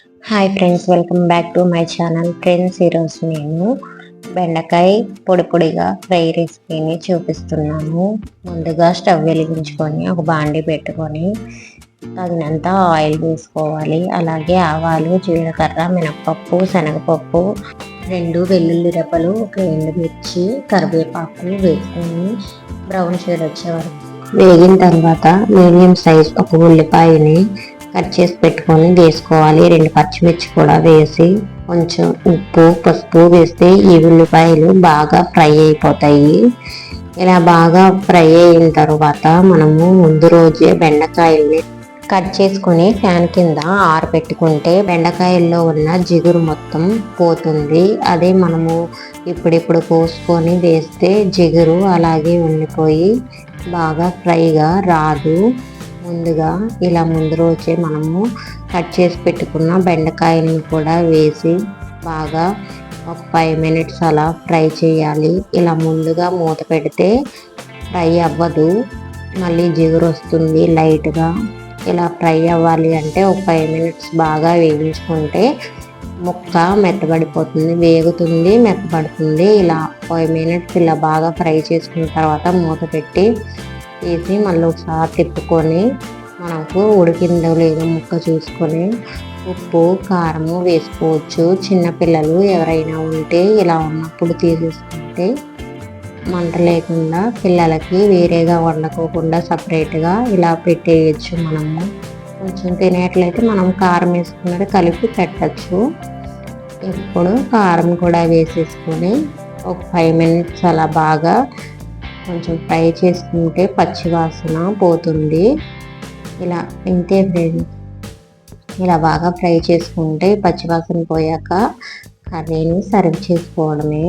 Hi friends welcome back to my channel friends ఈరోజు నేను బెండకాయ పొడి పొడిగా ఫ్రై రెసిపీని చూపిస్తున్నాను. ముందుగా స్టవ్ వెలిగించుకొని ఒక బాండి పెట్టుకొని తగినంత ఆయిల్ వేసుకోవాలి. అలాగే ఆవాలు జీలకర్ర మినప్పప్పు శనగపప్పు రెండు వెల్లుల్లి రెప్పలు ఒక ఎండుమిర్చి కరివేపాకు వేసుకొని బ్రౌన్ షేడ్ వచ్చే వరకు వేగిన తర్వాత మీడియం సైజ్ ఒక ఉల్లిపాయని కట్ చేసి పెట్టుకొని వేసుకోవాలి. రెండు పచ్చిమిర్చి కూడా వేసి కొంచెం ఉప్పు పసుపు వేస్తే ఈ ఉల్లిపాయలు బాగా ఫ్రై అయిపోతాయి. ఇలా బాగా ఫ్రై అయిన తర్వాత మనము ముందు రోజే బెండకాయల్ని కట్ చేసుకుని ఫ్యాన్ కింద ఆరబెట్టుకుంటే బెండకాయల్లో ఉన్న జిగురు మొత్తం పోతుంది. అదే మనము ఇప్పుడిప్పుడు కోసుకొని వేస్తే జిగురు అలాగే ఉండిపోయి బాగా ఫ్రైగా రాదు. ముందుగా ఇలా ముందు రోజే మనము కట్ చేసి పెట్టుకున్న బెండకాయలను కూడా వేసి బాగా ఒక ఫైవ్ మినిట్స్ అలా ఫ్రై చేయాలి. ఇలా ముందుగా మూత పెడితే ఫ్రై అవ్వదు. మళ్ళీ జిగురు వస్తుంది లైట్గా. ఇలా ఫ్రై అవ్వాలి అంటే ఒక ఫైవ్ మినిట్స్ బాగా వేయించుకుంటే ముక్క మెత్తబడిపోతుంది వేగుతుంది మెత్తబడుతుంది. ఇలా ఫైవ్ మినిట్స్ ఇలా బాగా ఫ్రై చేసుకున్న తర్వాత మూత పెట్టి తీసి మళ్ళీ ఒకసారి తిప్పుకొని మనకు ఉడికిందో లేదో ముక్క చూసుకొని ఉప్పు కారము వేసుకోవచ్చు. చిన్నపిల్లలు ఎవరైనా ఉంటే ఇలా ఉన్నప్పుడు తీసేసుకుంటే మంట లేకుండా పిల్లలకి వేరేగా వండుకోకుండా సపరేట్గా ఇలా పెట్టేయచ్చు మనము. కొంచెం తినేట్లయితే మనం కారం వేసుకున్నది కలిపి పెట్టచ్చు. ఇప్పుడు కారం కూడా వేసేసుకొని ఒక ఫైవ్ మినిట్స్ అలా బాగా కొంచెం ఫ్రై చేసుకుంటే పచ్చి వాసన పోతుంది. ఇలా ఇంతే ఫ్రెండ్స్ ఇలా బాగా ఫ్రై చేసుకుంటే పచ్చివాసన పోయాక కర్రీని సర్వ్ చేసుకోవడమే.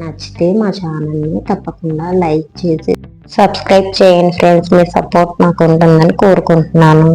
నచ్చితే మా ఛానల్ని తప్పకుండా లైక్ చేసి సబ్స్క్రైబ్ చేయండి ఫ్రెండ్స్ మీ సపోర్ట్ నాకు ఉంటుందని కోరుకుంటున్నాను.